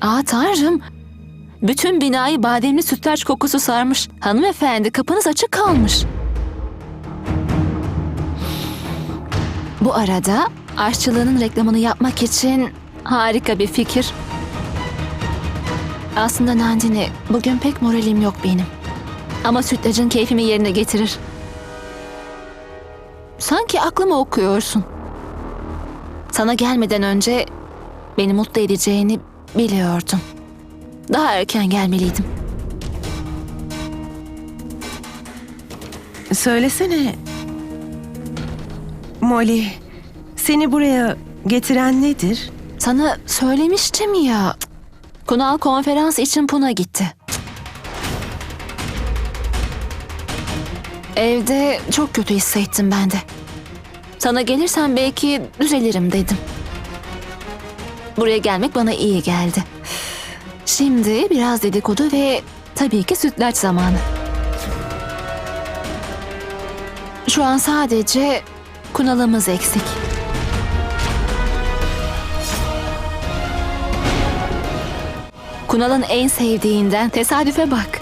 Aa tanrım. Bütün binayı bademli sütlaç kokusu sarmış. Hanımefendi kapınız açık kalmış. Bu arada aşçılığının reklamını yapmak için harika bir fikir. Aslında Nandini bugün pek moralim yok benim. Ama sütlacın keyfimi yerine getirir. Sanki aklımı okuyorsun. Sana gelmeden önce beni mutlu edeceğini biliyordum. Daha erken gelmeliydim. Söylesene. Molly, seni buraya getiren nedir? Sana söylemiştim ya. Kunal konferans için Puna gitti. Evde çok kötü hissettim ben de. Sana gelirsen belki düzelirim dedim. Buraya gelmek bana iyi geldi. Şimdi biraz dedikodu ve tabii ki sütlaç zamanı. Şu an sadece Kunal'ımız eksik. Kunal'ın en sevdiğinden tesadüfe bak.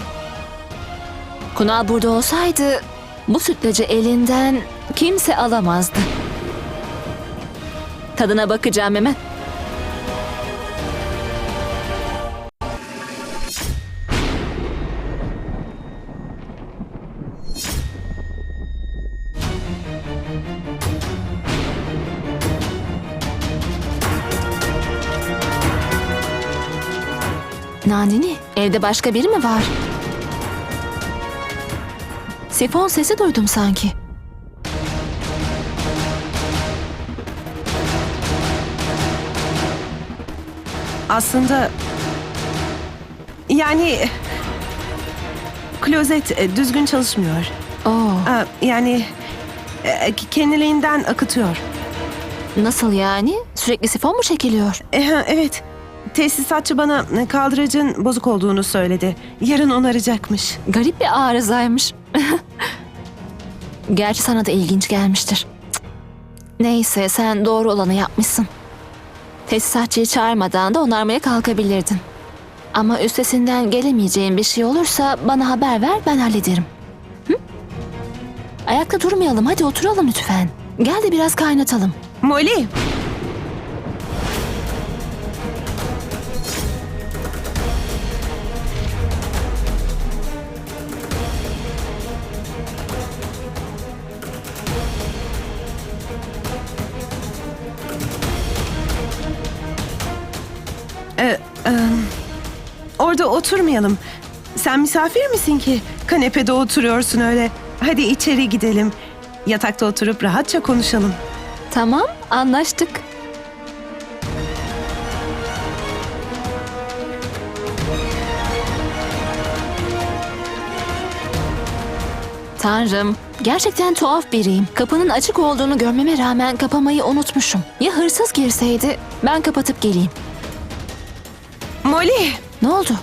Kunal burada olsaydı bu sütlacı elinden kimse alamazdı. Tadına bakacağım hemen. Nandini, evde başka biri mi var? Sifon sesi duydum sanki. Aslında... Yani... Klozet e, düzgün çalışmıyor. Oo, Aa, yani... e, Kendiliğinden akıtıyor. nasıl yani? Sürekli sifon mu çekiliyor? E, ha, evet. Tesisatçı bana kaldıracın bozuk olduğunu söyledi. Yarın onaracakmış. Garip bir arızaymış. Gerçi sana da ilginç gelmiştir. Cık. Neyse sen doğru olanı yapmışsın. Tesisatçıyı çağırmadan da onarmaya kalkabilirdin. Ama üstesinden gelemeyeceğin bir şey olursa bana haber ver ben hallederim. Hı? Ayakta durmayalım hadi oturalım lütfen. Gel de biraz kaynatalım. Molly! Orada oturmayalım. Sen misafir misin ki? Kanepede oturuyorsun öyle. Hadi içeri gidelim. Yatakta oturup rahatça konuşalım. Tamam anlaştık. Tanrım, gerçekten tuhaf biriyim. Kapının açık olduğunu görmeme rağmen kapamayı unutmuşum. Ya hırsız girseydi ben kapatıp geleyim. Molly! Ne oldu?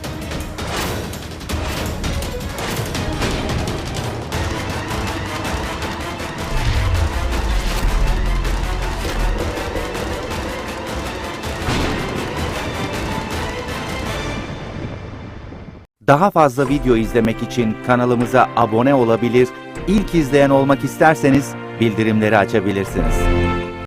Daha fazla video izlemek için kanalımıza abone olabilir, ilk izleyen olmak isterseniz bildirimleri açabilirsiniz.